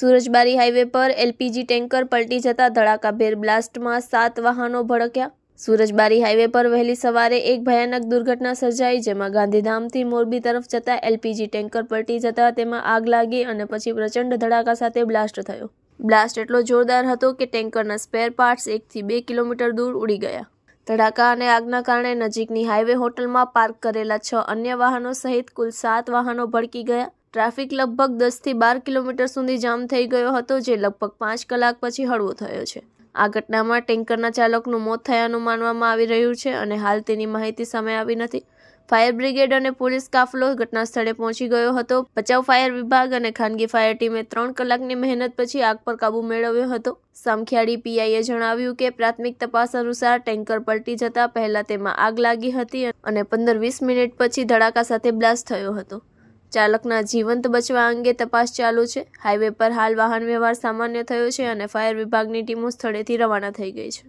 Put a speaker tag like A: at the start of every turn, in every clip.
A: Surajbari highway પર LPG tanker પલટી જતા ધડાકાભેર બ્લાસ્ટમાં સાત વાહનો ભડક્યા. સુરજબારી હાઈવે પર વહેલી સવારે એક ભયાનક દુર્ઘટના સર્જાઈ, જેમાં ગાંધીધામથી મોરબી તરફ જતા એલપીજી ટેન્કર પલટી જતા તેમાં આગ લાગી અને પછી પ્રચંડ ધડાકા સાથે બ્લાસ્ટ થયો. બ્લાસ્ટ એટલો જોરદાર હતો કે ટેન્કરના સ્પેર પાર્ટ્સ એકથી બે કિલોમીટર દૂર ઉડી ગયા. ધડાકા અને આગના કારણે નજીકની હાઈવે હોટલમાં પાર્ક કરેલા છ અન્ય વાહનો સહિત કુલ સાત વાહનો ભડકી ગયા. ટ્રાફિક લગભગ દસથી બાર કિલોમીટર સુધી જામ થઈ ગયો હતો, જે લગભગ પાંચ કલાક પછી હળવો થયો છે. આ ઘટનામાં ટેન્કરના ચાલકનું મોત થયાનું માનવામાં આવી રહ્યું છે અને હાલ તેની માહિતી સામે આવી નથી. ફાયર બ્રિગેડ અને પોલીસ કાફલો ઘટના સ્થળે પહોંચી ગયો હતો. બચાવ ફાયર વિભાગ અને ખાનગી ફાયર ટીમે ત્રણ કલાકની મહેનત પછી આગ પર કાબૂ મેળવ્યો હતો. સામખિયાળી પીઆઈએ જણાવ્યું કે પ્રાથમિક તપાસ અનુસાર ટેન્કર પલટી જતા પહેલા તેમાં આગ લાગી હતી અને પંદર વીસ મિનિટ પછી ધડાકા સાથે બ્લાસ્ટ થયો હતો. ચાલકના જીવંત બચવા અંગે તપાસ ચાલુ છે. હાઈવે પર હાલ વાહન વ્યવહાર સામાન્ય થયો છે અને ફાયર વિભાગની ટીમો સ્થળેથી રવાના થઈ ગઈ છે.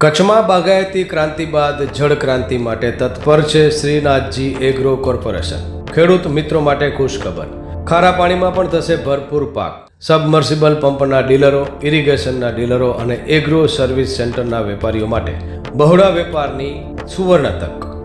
B: કચ્છમાં બાગાયતી ક્રાંતિ બાદ જળ ક્રાંતિ માટે તત્પર છે શ્રીનાથજી એગ્રો કોર્પોરેશન. ખેડૂત મિત્રો માટે ખુશખબર. ખારા પાણીમાં પણ થશે ભરપૂર પાક. સબમર્સિબલ પંપના ડીલરો, ઇરિગેશનના ડીલરો અને એગ્રો સર્વિસ સેન્ટરના વેપારીઓ માટે બહોળા વેપારની સુવર્ણ તક.